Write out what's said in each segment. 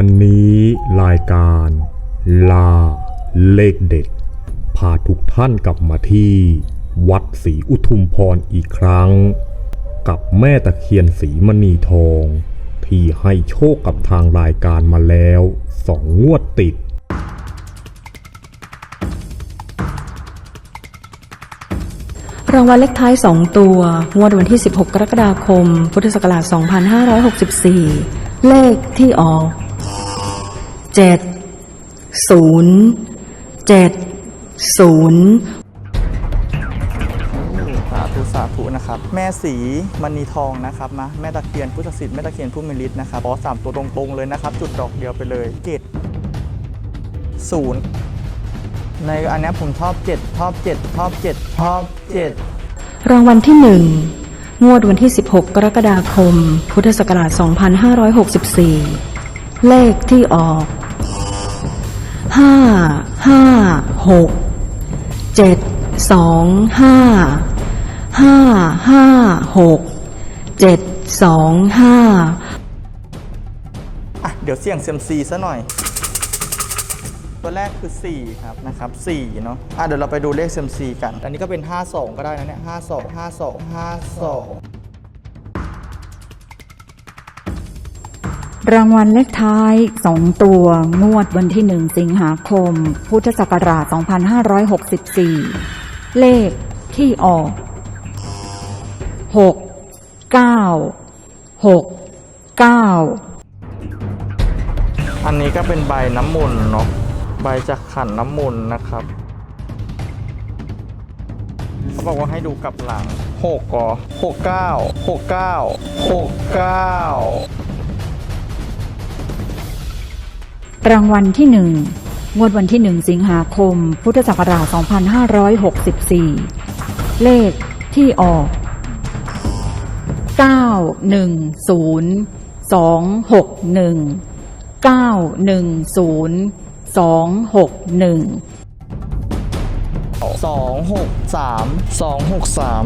วันนี้รายการลาเลขเด็ด พาทุกท่านกลับมาที่ วัดศรีอุทุมพรอีกครั้ง กับแม่ตะเคียนสีมณีทอง ที่ให้โชคกับทางรายการมาแล้วสองงวดติด รางวัลเลขท้าย 2 ตัว งวดวันที่ 16 กรกฎาคม พุทธศักราช 2564 เลขที่ออก 7 0 7 0สาธุสาธุนะครับ แม่สีมณีทองนะครับนะแม่ตะเคียนผู้ศักดิ์สิทธิ์แม่ตะเคียนผู้มีฤทธิ์นะครับขอสามตัวตรงๆเลยนะครับ จุดดอกเดียวไปเลยเจ็ดศูนย์ในอันเนี้ยผมชอบเจ็ดชอบเจ็ดชอบเจ็ดชอบเจ็ดรางวัลที่1งวดวันที่ 16 กรกฎาคม พุทธศักราช 2564 เลขที่ออก 5 5 6 7 2 5 5 5 6 7 2 5อะเดี๋ยวเสี่ยงเซียมซีซะหน่อย ตัวแรกคือ 4 ครับนะครับ4เนาะอะเดี๋ยวเราไปดูเลขเซียมซีกัน อันนี้ก็เป็น 52 ก็ได้นะเนี่ย52 52 52 รางวัลเลขท้าย 2 ตัว งวดวันที่ 1 สิงหาคม พุทธศักราช 2564 เลขที่ออก 6 9 6 9 อันนี้ก็เป็นใบน้ำมูลเนาะ ใบจากขันน้ำมูลนะครับ เขาบอกว่าให้ดูกลับหลัง 6กอ6 9 6 9 6 9 รางวัลที่1งวดวันที่1สิงหาคม พุทธศักราช 2564 เลขที่ออก 910 261 910 261 สองหกสามสองหกสาม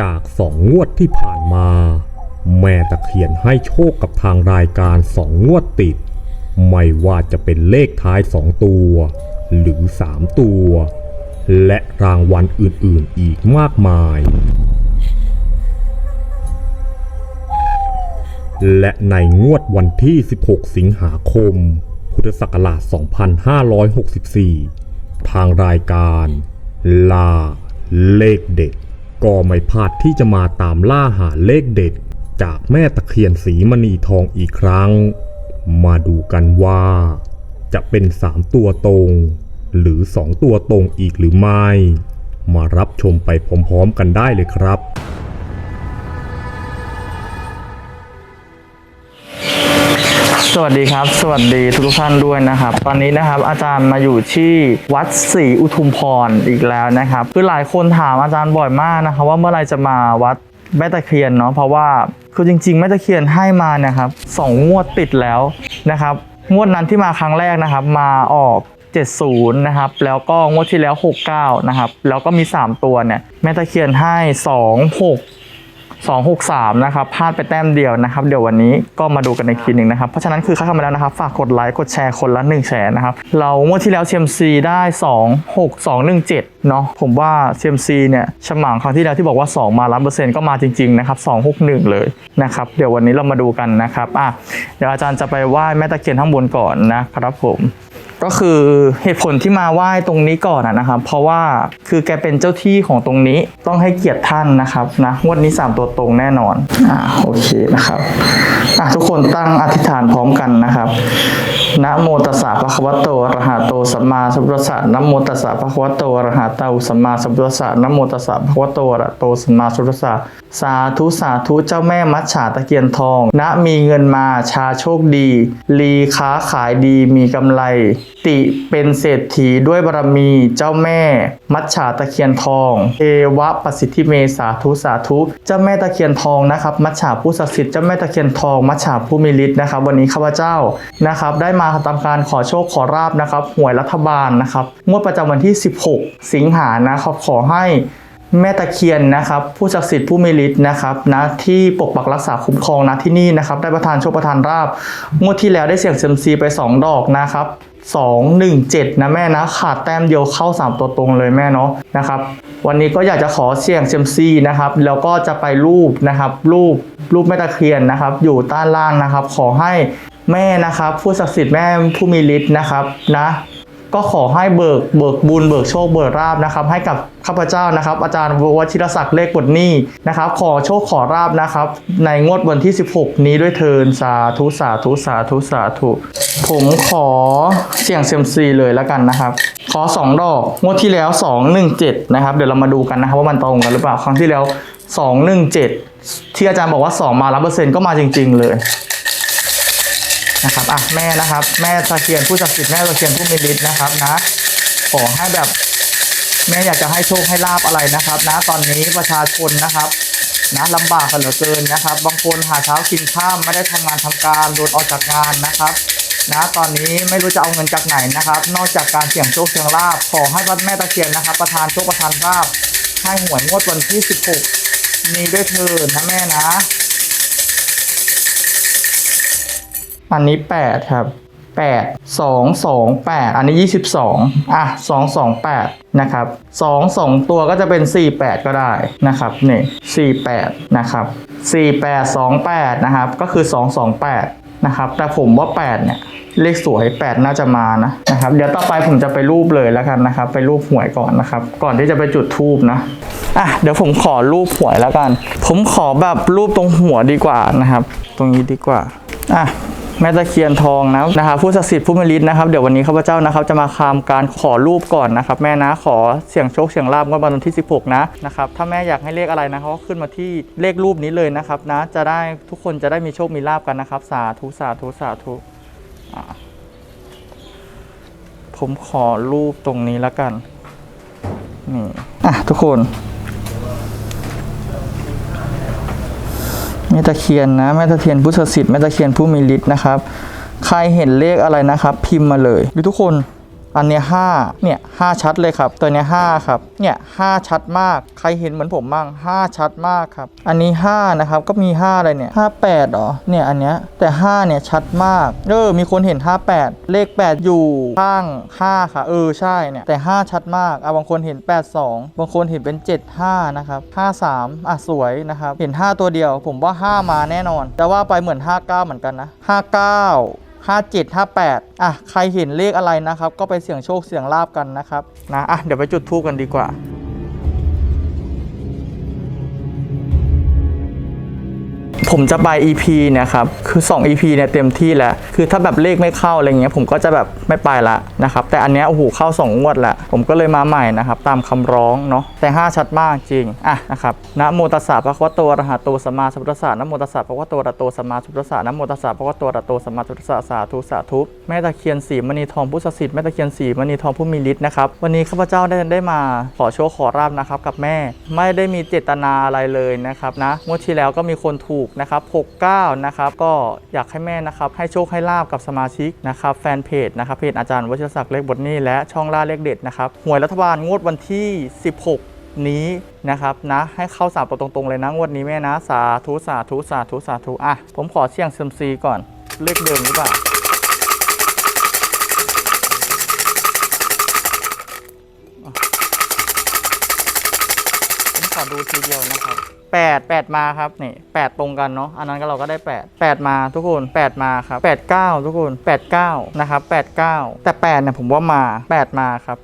จากสองงวดที่ผ่านมา แม่ตะเคียนให้โชคกับทางรายการสองงวดติด ไม่ว่าจะเป็นเลขท้ายสองตัว หรือสามตัว และรางวัลอื่นๆอีกมากมาย และในงวดวันที่ 16 สิงหาคม พุทธศักราช 2564 ทางรายการลาเลขเด็ด ก็ไม่พลาดที่จะมาตามล่าหาเลขเด็ด จากแม่ตะเคียนสีมณีทองอีกครั้ง มาดูกันว่า จะเป็น3ตัวตรง หรือ2ตัวตรงอีกหรือไม่ มารับชมไปพร้อมๆกันได้เลยครับสวัสดีครับ สวัสดีทุกท่านด้วยนะครับ ตอนนี้นะครับอาจารย์มาอยู่ที่วัดศรีอุทุมพรอีกแล้วนะครับคือหลายคนถามอาจารย์บ่อยมากนะครับว่าเมื่อไรจะมาวัดแม่ตะเคียนเนาะเพราะว่า คือจริงๆแม่ตะเคียนให้มาเนะครับสองงวดติดแล้วนะครับ งวดนั้นที่มาครั้งแรกนะครับ มาออก 70 นะครับ แล้วก็งวดที่แล้ว 69 นะครับ แล้วก็มี 3 ตัวเนี่ยแม่ตะเคียนให้ 2 6 263 นะครับพลาดไปแต้มเดียวนะครับ เดี๋ยววันนี้ก็มาดูกันในคีหนึ่งนะครับ เพราะฉะนั้นคือเข้ามาแล้วนะครับ ฝากกดไลค์กดแชร์คนละ1แชร์นะครับ เรางวดที่แล้วเชมซีได้ 2 6 2 1 7เนาะผมว่าเชมซีเนี่ยฉมังครั้งที่แล้วที่บอกว่า 2 มาล้านเปอร์เซ็นต์ก็มาจริง ๆ นะครับ 2 6 1 เลยนะครับ เดี๋ยววันนี้เรามาดูกันนะครับอะเดี๋ยวอาจารย์จะไปไหว้แม่ตะเคียนข้างบนก่อนนะครับผมก็คือเหตุผลที่มาไหว้ตรงนี้ก่อนนะครับ เพราะว่าคือแกเป็นเจ้าที่ของตรงนี้ต้องให้เกียรติท่านนะครับนะงวดนี้ 3 ตัวตรงแน่นอนอ่าโอเคนะครับอะทุกคนตั้งอธิษฐานพร้อมกันนะครับ นะโมตัสสะภะคะวะโตอะระหะโตสัมมาสัมพุทธัสสะนะโมตัสสะภะคะวะโตอะระหะโตสัมมาสัมพุทธัสสะนะโมตัสสะภะคะวะโตอะระหะโตสัมมาสัมพุทธัสสะสาธุสาธุเจ้าแม่มัจฉาตะเคียนทองนะมีเงินมาชาโชคดี ลีค้าขายดีมีกำไร ติเป็นเศรษฐีด้วยบารมีเจ้าแม่ มัจฉาตะเคียนทองเอวะประสิทธิเมสาธุสาธุ เจ้าแม่ตะเคียนทองนะครับ มัจฉาผู้ศักดิ์สิทธิ์เจ้าแม่ตะเคียนทองมัจฉาผู้มีฤทธิ์นะครับ วันนี้ข้าพเจ้านะครับได้มาทำการขอโชคขอราบนะครับหวยรัฐบาลนะครับงวดประจำวันที่ 16 สิงหานะครับขอให้แม่ตะเคียนนะครับ ผู้ศักดิ์สิทธิ์ผู้มีฤทธิ์นะครับนะที่ปกปักรักษาคุ้มครองนะที่นี่นะครับ ได้ประทานโชคประทานราบงวดที่แล้วได้เสี่ยงเซยมซีไป 2 ดอกนะครับ2 1 7 นะแม่นะ ขาดแต้มเดียวเข้า 3 ตัวตรงเลยแม่เนาะนะครับ วันนี้ก็อยากจะขอเสี่ยงเซมซีนะครับ แล้วก็จะไปรูปนะครับ รูปรูปแม่ตะเคียนนะครับ อยู่ใต้ล่างนะครับ ขอให้ แม่นะครับ ผู้ศักดิ์สิทธิ์แม่ผู้มีฤทธิ์นะครับนะ ก็ขอให้เบิกเบิกบุญเบิกโชคเบิกราบนะครับ ให้กับข้าพเจ้านะครับ อาจารย์วชิรศักดิ์เลขบทนี้นะครับ ขอโชคขอราบนะครับ ในงวดวันที่ 16 นี้ด้วยเทินสาธุสาธุสาธุสาธุผมขอเสี่ยงเซยมซีเลยแล้วกันนะครับ ขอ 2 ดอกงวดที่แล้ว 217 นะครับ เดี๋ยวเรามาดูกันนะครับว่ามันตรงกันหรือเปล่าครั้งที่แล้ว 217 ที่อาจารย์บอกว่า 2 มาร้อเปอร์เซ็นต์ก็มาจริง ๆ เลย นะครับอะแม่นะครับ แม่ตะเคียนผู้ศักดิ์สิทธิ์แม่ตะเคียนผู้มีฤทธิ์นะครับนะขอให้แบบแม่อยากจะให้โชคให้ลาบอะไรนะครับนะตอนนี้ประชาชนนะครับนะลำบากกันเหลือเกินนะครับ บางคนหาเช้ากินข้ามไม่ได้ทำงานทำการโดนออกจากงานนะครับนะตอนนี้ไม่รู้จะเอาเงินจากไหนนะครับ นอกจากการเสี่ยงโชคเสี่ยงลาบขอให้พระแม่ตะเคียนนะครับ ประทานโชคประทานลาบให้หวยงวดวันที่ 16 นี้ด้วยเถิดนะแม่นะ อันนี้แปดครับแปดสองสองแปดอันนี้ยี่สิบสองอะสองสองแปดนะครับสองสองตัวก็จะเป็นสี่แปดก็ได้นะครับนี่สี่แปดนะครับสี่แปดสองแปดนะครับ ก็คือสองสองแปดนะครับ แต่ผมว่าแปดเนี่ย เลขสวยแปดน่าจะมานะนะครับ เดี๋ยวต่อไปผมจะไปรูปเลยแล้วกันนะครับ ไปรูปหวยก่อนนะครับ ก่อนที่จะไปจุดทูบนะอะเดี๋ยวผมขอรูปหวยแล้วกัน ผมขอแบบรูปตรงหัวดีกว่านะครับ ตรงนี้ดีกว่า อะ แม่ตะเคียนทองนะนะครับผู้ศักดิ์สิทธิ์ผู้มีฤทธิ์นะครับเดี๋ยววันนี้ข้าพเจ้านะครับจะมาคามการขอรูปก่อนนะครับแม่นะขอเสี่ยงโชคเสี่ยงลาบงวดวันที่ 16 นะนะครับถ้าแม่อยากให้เลขอะไรนะครับก็ขึ้นมาที่เลขรูปนี้เลยนะครับนะจะได้ทุกคนจะได้มีโชคมีลาบกันนะครับ สาธุสาธุสาธุผมขอรูปตรงนี้แล้วกันนี่อะทุกคน ม่ตะเคียนนะแม่ตะเคียนผู้ศักดิ์สิทธิ์แม่ตะเคียนผู้มีฤทธิ์นะครับ ใครเห็นเลขอะไรนะครับ พิมพ์มาเลยดูทุกคน อันเนี้ยห้าเนี่ยห้าชัดเลยครับ ตัวเนี้ยห้าครับเนี่ยห้าชัดมากใครเห็นเหมือนผมบ้างห้าชัดมากครับ อันนี้ห้านะครับก็มีห้าอะไรเนี่ยห้าแปดหรอเนี่ยอันเนี้ยแต่ห้าเนี่ยชัดมากเออมีคนเห็นห้าแปดเลขแปดอยู่ข้างห้าค่ะ เออใช่เนี่ยแต่ห้าชัดมากอะบางคนเห็นแปดสองบางคนเห็นเป็นเจ็ดห้านะครับห้าสามอะสวยนะครับเห็นห้าตัวเดียว ผมว่าห้ามาแน่นอน แต่ว่าไปเหมือนห้าเก้าเหมือนกันนะห้าเก้า 57 58อะใครเห็นเลขอะไรนะครับ ก็ไปเสี่ยงโชคเสี่ยงลาบกันนะครับนะอะเดี๋ยวไปจุดทูปกันดีกว่า ผมจะไป EP เนี่ยครับ คือ 2 EP เนี่ยเต็มที่แล้ว คือถ้าแบบเลขไม่เข้าอะไรเงี้ยผมก็จะแบบไม่ไปละนะครับ แต่อันเนี้ยโอ้โหเข้า 2 งวดล้วผมก็เลยมาใหม่นะครับ ตามคำร้องเนาะ แต่ 5 ชัดมากจริง อะนะครับนะโมตัสสะภะคะวะโตอะระหะโตสัมมาสัมพุทธัสสะนะโมตัสสะภะคะวะโตอะระหะโตสัมมาสัมพุทธัสสะนะโมตัสสะภะคะวะโตอะระหะโตสัมมาสัมพุทธัสสะสาธุสาธุ แม่ตะเคียนสีมณีทองผู้ศักดิ์สิทธิ์แม่ตะเคียนสีมณีทองผู้มีฤทธิ์นะครับ วันนี้ข้าพเจ้าได้ได้มาขอโชคขอราบนะครับกับแม่ ไม่ได้มีเจตนาอะไรเลยนะครับนะงวดที่แล้วก็มีคนถูกนะครับ69นะครับก็อยากให้แม่นะครับให้โชคให้ลาบกับสมาชิกนะครับแฟนเพจนะครับเพจอาจารย์วชิรศักดิ์เลขบทนี้และช่องล่าเลขเด็ดนะครับหวยรัฐบาลงวดวันที่ 16นี้นะครับนะให้เข้าสามตัวตรงๆเลยนะงวดนี้แม่นะ สาธุสาธุสาธุสาธุอะผมขอเสี่ยงเซมซีก่อนเลขเดิมหรือเปล่าผมขอดูทีเดียวนะครับ แปดแปดมาครับนี่แปดตรงกันเนาะอันนั้นก็เราก็ได้แปดแปดมาทุกคนแปดมาครับแปดเก้าทุกคนแปดเก้านะครับแปดเก้าแต่แปดเนี่ยผมว่ามาแปดมาครับ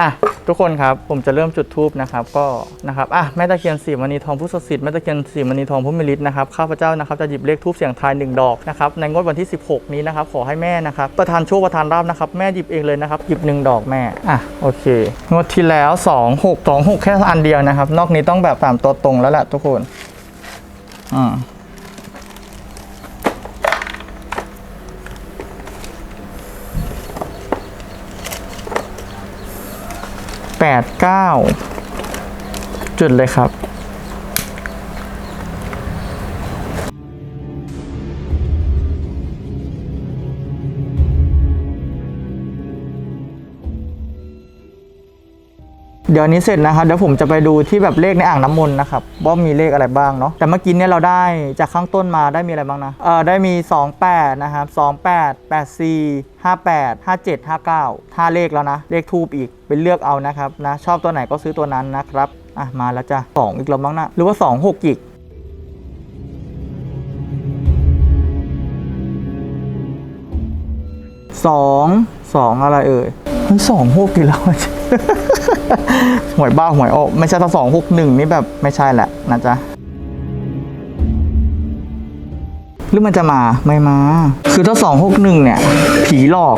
อะทุกคนครับผมจะเริ่มจุดทูบนะครับก็นะครับอะแม่ตะเคียนสีมณีทองผู้ศักดิ์สิทธิ์แม่ตะเคียนสีมณีทองผู้มีฤทธิ์นะครับข้าพเจ้านะครับจะหยิบเลขทูบเสียงทายหนึ่งดอกนะครับในงวดวันที่ 16 นี้นะครับขอให้แม่นะครับประทานโชคประทานราบนะครับแม่หยิบเองเลยนะครับหยิบหนึ่งดอกแม่อะโอเคงวดที่แล้ว 2 6 2 6 แค่อันเดียวนะครับ นอกนี้ต้องแบบตามตัวตรงแล้วแหละทุกคนอืม แปดเก้าจุดเลยครับ ยวอันนี้เสร็จนะครับเดี๋ยวผมจะไปดูที่แบบเลขในอ่างน้ำมนต์นะครับว่ามีเลขอะไรบ้างเนาะแต่เมื่อกี้เนี่ยเราได้จากข้างต้นมาได้มีอะไรบ้างนะเออได้มี 28 นะครับ28 84 58 57 59 5 เลขแล้วนะ เลขทูบอีกเป็นเลือกเอานะครับนะชอบตัวไหนก็ซื้อตัวนั้นนะครับอะมาแล้วจ้ะ2อีกแล้วบ้างนะหรือว่า 2 6 อีกสองสองอะไรเอ่ยเฮ้ยสองหกกี่แล้ว หวยบ้าหวยออไม่ใช่ถ้าสองหกหนึ่งนี่แบบไม่ใช่แหละนะจ๊ะหรือมันจะมาไม่มา คือถ้าสองหกหนึ่งเนี่ย ผีหลอก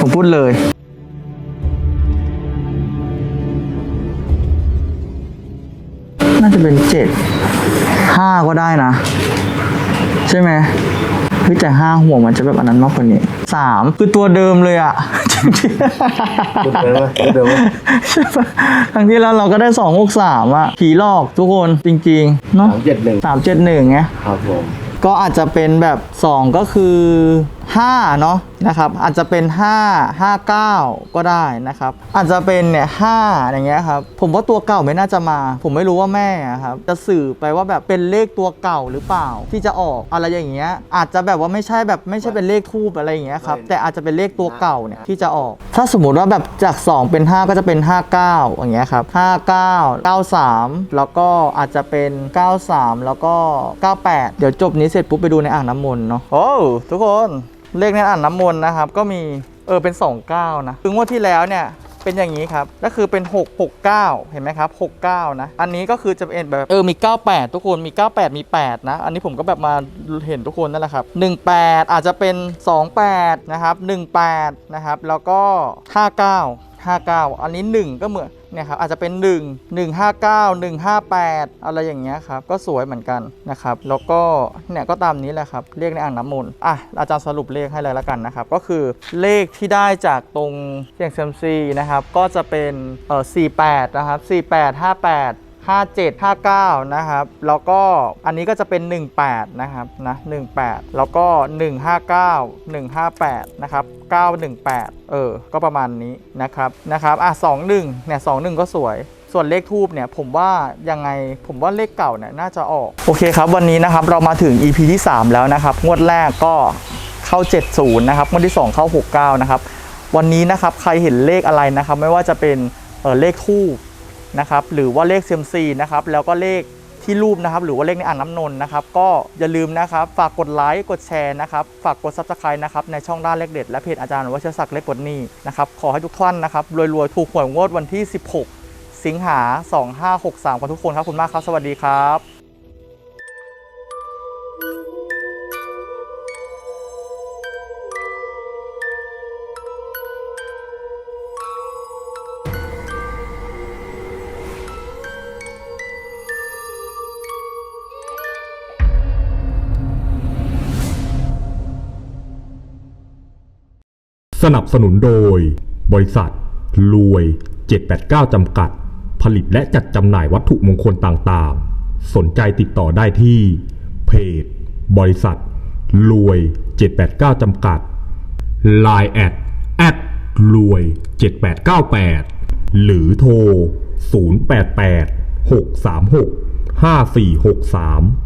ผมพูดเลยน่าจะเป็นเจ็ดห้าก็ได้นะ ใช่ไหมเฮ้ยแต่ห้าหัวมันจะแบบอันนั้นมากกว่านี้สามคือตัวเดิมเลยอะ ตัวเดิมไหมตัวเดิมไหมใช่ปะครั้งที่แล้วเราก็ได้สองหกสามอะผีหลอกทุกคนจริงๆเนาะสามเจ็ดหนึ่งสามเจ็ดหนึ่งไงครับผมก็อาจจะเป็นแบบ 2 ก็คือ 5 เนาะนะครับอาจจะเป็น 5 5 9 ก็ได้นะครับ อาจจะเป็นเนี่ย5อย่างเงี้ยครับผมว่าตัวเก่าไม่น่าจะมา ผมไม่รู้ว่าแม่อะครับจะสื่อไปว่าแบบเป็นเลขตัวเก่าหรือเปล่า ที่จะออกอะไรอย่างเงี้ยอาจจะแบบว่าไม่ใช่แบบไม่ใช่เป็นเลขทูบอะไรอย่างเงี้ยครับแต่อาจจะเป็นเลขตัวเก่าเนี่ยที่จะออก ถ้าสมมติว่าแบบจาก 2 เป็น 5 ก็จะเป็น 59 อย่างเงี้ยครับ59 93 แล้วก็อาจจะเป็น 93 แล้วก็ 98 เดี๋ยวจบนี้เสร็จปุ๊บไปดูในอ่างน้ำมนต์เนาะโอ้ทุกคน เลขในอ่างน้ำมนต์นะครับ ก็มีเออเป็น 29 นะคืองวดที่แล้วเนี่ยเป็นอย่างนี้ครับ ก็คือเป็น 6 6 9 เห็นไหมครับ 69 นะ อันนี้ก็คือจะเป็นแบบเออมี 98 ทุกคนมี 98 มี 8 นะ อันนี้ผมก็แบบมาเห็นทุกคนนั่นแหละครับ 18 อาจจะเป็น 28 นะครับ 18 นะครับ แล้วก็ 59 59 อันนี้ 1 ก็เหมือนเนี่ยครับอาจจะเป็น 1 159 158 อะไรอย่างเงี้ยครับก็สวยเหมือนกันนะครับแล้วก็เนี่ยก็ตามนี้แหละครับเรียกในอ่างน้ำมนต์อะอาจารย์สรุปเลขให้เลยละกันนะครับก็คือเลขที่ได้จากตรงเสียงเซมซีนะครับก็จะเป็นเอ่อ48นะครับ48 58 57 59 นะครับ แล้วก็อันนี้ก็จะเป็น 18 นะครับนะ18 แล้วก็ 159 158 นะครับ 918 เออ ก็ประมาณนี้นะครับนะครับอะ21 เนี่ย 21 ก็สวยส่วนเลขทูบเนี่ยผมว่ายังไงผมว่าเลขเก่าเนี่ยน่าจะออก โอเคครับวันนี้นะครับเรามาถึง EP ที่ 3 แล้วนะครับ งวดแรกก็เข้า 70 นะครับ งวดที่ 2 เข้า 69 นะครับ วันนี้นะครับใครเห็นเลขอะไรนะครับ ไม่ว่าจะเป็นเออเลขทูบ นะครับหรือว่าเลขเซยมซีนะครับแล้วก็เลขที่รูปนะครับหรือว่าเลขในอ่างน้ำนนนะครับก็อย่าลืมนะครับ ฝากกดไลค์กดแชร์นะครับฝากกดซับสไครต์นะครับในช่องด้านเลขเด็ดและเพจอาจารย์วัชรศักดิ์เลขกดนี้นะครับขอให้ทุกท่านนะครับรวยๆ ถูกหวยงวดวันที่ 16 สิงหา 2563กันทุกคนครับขอบคุณมากครับ สวัสดีครับ สนับสนุนโดย บริษัท รวย 789 จำกัด ผลิตและจัดจำหน่ายวัตถุมงคลต่างๆ สนใจติดต่อได้ที่ เพจ บริษัท รวย 789 จำกัด Line แอดแอดรวย 7898 หรือโทร 088 636 5463